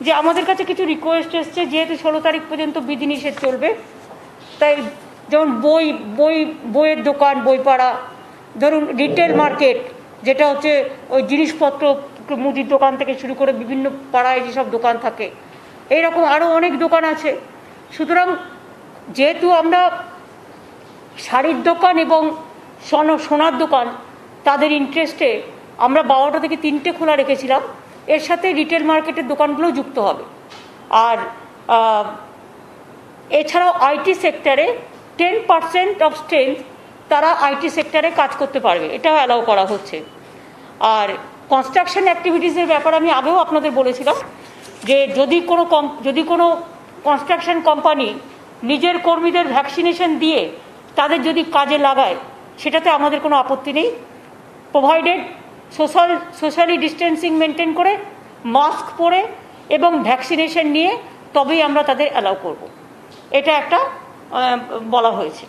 যে আমাদের কাছে কিছু রিকোয়েস্ট এসছে, যেহেতু ষোলো তারিখ পর্যন্ত বিধিনিষেধ চলবে, তাই যেমন বই বই, বইয়ের দোকান বই পাড়া ধরুন রিটেল মার্কেট যেটা হচ্ছে ওই জিনিসপত্র মুদির দোকান থেকে শুরু করে বিভিন্ন পাড়ায় যেসব দোকান থাকে, এইরকম আরও অনেক দোকান আছে। সুতরাং যেহেতু আমরা শাড়ির দোকান এবং সোন- সোনার দোকান, তাদের ইন্টারেস্টে আমরা বারোটা থেকে তিনটে খোলা রেখেছিলাম এর সাথে রিটেল মার্কেটের দোকানগুলো যুক্ত হবে। আর এছাড়াও আইটি সেক্টরে টেন পার্সেন্ট অফ স্ট্রেংথ তারা আইটি সেক্টরে কাজ করতে পারবে, এটাও অ্যালাউ করা হচ্ছে। আর কনস্ট্রাকশন অ্যাক্টিভিটিসের ব্যাপারে আমি আগেও আপনাদের বলেছিলাম যে যদি কোনো কম যদি কোনো কনস্ট্রাকশন কোম্পানি নিজের কর্মীদের ভ্যাকসিনেশন দিয়ে তাদের যদি কাজে লাগায়, সেটাতে আমাদের কোনো আপত্তি নেই। Provided social, socially distancing maintain করে, মাস্ক পরে এবং ভ্যাকসিনেশন নিয়ে তবেই আমরা তাদের অ্যালাউ করব। এটা একটা বলা হয়েছে।